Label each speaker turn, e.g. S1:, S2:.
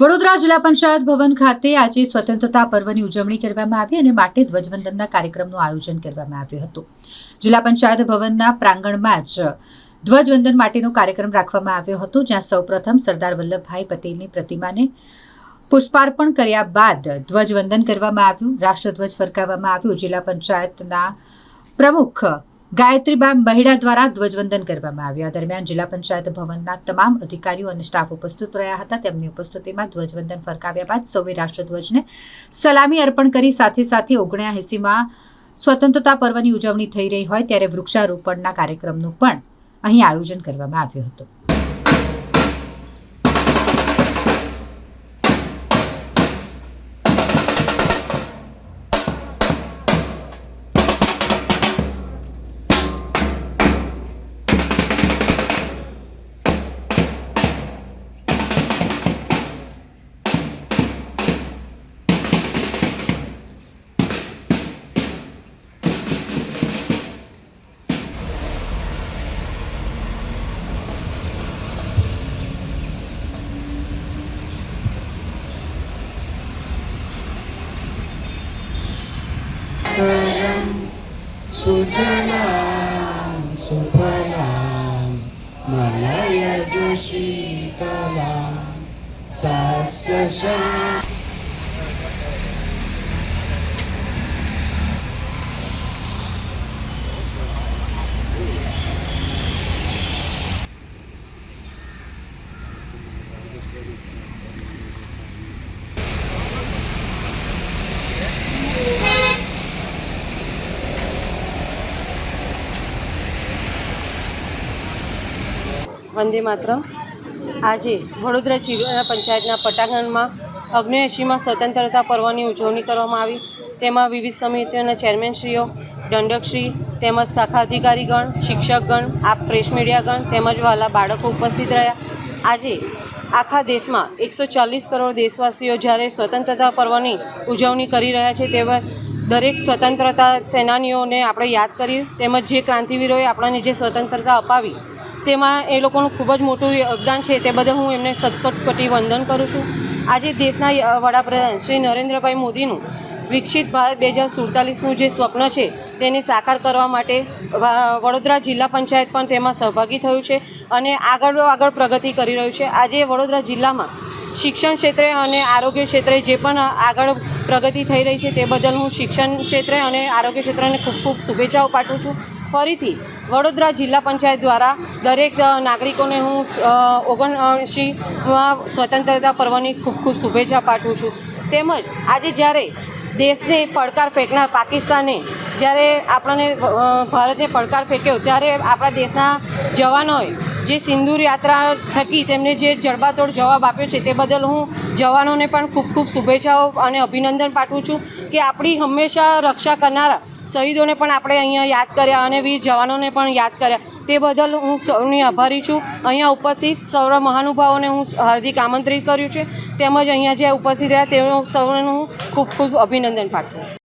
S1: વડોદરા જિલ્લા પંચાયત ભવન ખાતે આજે સ્વતંત્રતા પર્વની ઉજવણી કરવામાં આવી અને માટે ધ્વજવંદનના કાર્યક્રમનું આયોજન કરવામાં આવ્યું હતું. જિલ્લા પંચાયત ભવનના પ્રાંગણમાં જ ધ્વજવંદન માટેનો કાર્યક્રમ રાખવામાં આવ્યો હતો, જ્યાં સૌપ્રથમ સરદાર વલ્લભભાઈ પટેલની પ્રતિમાને પુષ્પાર્પણ કર્યા બાદ ધ્વજવંદન કરવામાં આવ્યું, રાષ્ટ્રધ્વજ ફરકાવવામાં આવ્યું. જિલ્લા પંચાયતના પ્રમુખ ગાયત્રીબા બહેડા દ્વારા ધ્વજવંદન કરવામાં આવ્યું. દરમિયાન જિલ્લા પંચાયત ભવનના તમામ અધિકારીઓ અને સ્ટાફ ઉપસ્થિત રહ્યા હતા. તેમની ઉપસ્થિતિમાં ધ્વજવંદન ફરકાવ્યા બાદ સૌએ રાષ્ટ્રધ્વજને સલામી અર્પણ કરી, સાથે સાથે ઓગણ્યાએંસીમાં સ્વતંત્રતા પર્વની ઉજવણી થઈ રહી હોય ત્યારે વૃક્ષારોપણના કાર્યક્રમનું પણ અહીં આયોજન કરવામાં આવ્યું હતું.
S2: સુજલામ સુફલામ મલય જોશીતલા સાસ્ય
S3: વંદે માતરમ. આજે વડોદરા જિલ્લા પંચાયતના પટાંગણમાં અગ્નેએંશીમાં સ્વતંત્રતા પર્વની ઉજવણી કરવામાં આવી. તેમાં વિવિધ સમિતિઓના ચેરમેનશ્રીઓ, દંડકશ્રી તેમજ શાખા અધિકારીગણ, શિક્ષકગણ આ પ્રેસ મીડિયાગણ તેમજ વાલા બાળકો ઉપસ્થિત રહ્યા. આજે આખા દેશમાં એકસો ચાલીસ કરોડ દેશવાસીઓ જ્યારે સ્વતંત્રતા પર્વની ઉજવણી કરી રહ્યા છે તેવા દરેક સ્વતંત્રતા સેનાનીઓને આપણે યાદ કરીએ. તેમજ જે ક્રાંતિવીરોએ આપણને જે સ્વતંત્રતા અપાવી તેમાં એ લોકોનું ખૂબ જ મોટું યોગદાન છે તે બદલ હું એમને સતકોટી વંદન કરું છું. આજે દેશના વડાપ્રધાન શ્રી નરેન્દ્રભાઈ મોદીનું વિકસિત ભારત બે હજાર સુડતાલીસનું જે સ્વપ્ન છે તેને સાકાર કરવા માટે વડોદરા જિલ્લા પંચાયત પણ તેમાં સહભાગી થયું છે અને આગળ આગળ પ્રગતિ કરી રહ્યું છે. આજે વડોદરા જિલ્લામાં શિક્ષણ ક્ષેત્રે અને આરોગ્ય ક્ષેત્રે જે પણ આગળ પ્રગતિ થઈ રહી છે તે બદલ હું શિક્ષણ ક્ષેત્રે અને આરોગ્ય ક્ષેત્રને ખૂબ ખૂબ શુભેચ્છાઓ પાઠવું છું. ફરીથી વડોદરા જિલ્લા પંચાયત દ્વારા દરેક નાગરિકોને હું ઓગણએંશીમાં સ્વતંત્રતા પર્વની ખૂબ ખૂબ શુભેચ્છા પાઠવું છું. તેમજ આજે જ્યારે દેશને પડકાર ફેંકનાર પાકિસ્તાને જ્યારે આપણને ભારતે પડકાર ફેંક્યો, ત્યારે આપણા દેશના જવાનોએ જે સિંદૂર યાત્રા થકી તેમને જે જડબાતોડ જવાબ આપ્યો છે તે બદલ હું જવાનોને પણ ખૂબ ખૂબ શુભેચ્છાઓ અને અભિનંદન પાઠવું છું કે આપણી હંમેશા રક્ષા કરનારા શહીદોને પણ આપણે અહીંયા યાદ કર્યા અને વીર જવાનોને પણ યાદ કર્યા. તે બદલ હું સૌની આભારી છું. અહીંયા ઉપસ્થિત સૌ મહાનુભાવોને હું હાર્દિક આમંત્રિત કર્યું છે. તેમજ અહીંયા જે ઉપસ્થિત રહ્યા તેઓ સૌને હું ખૂબ ખૂબ અભિનંદન પાઠવું છું.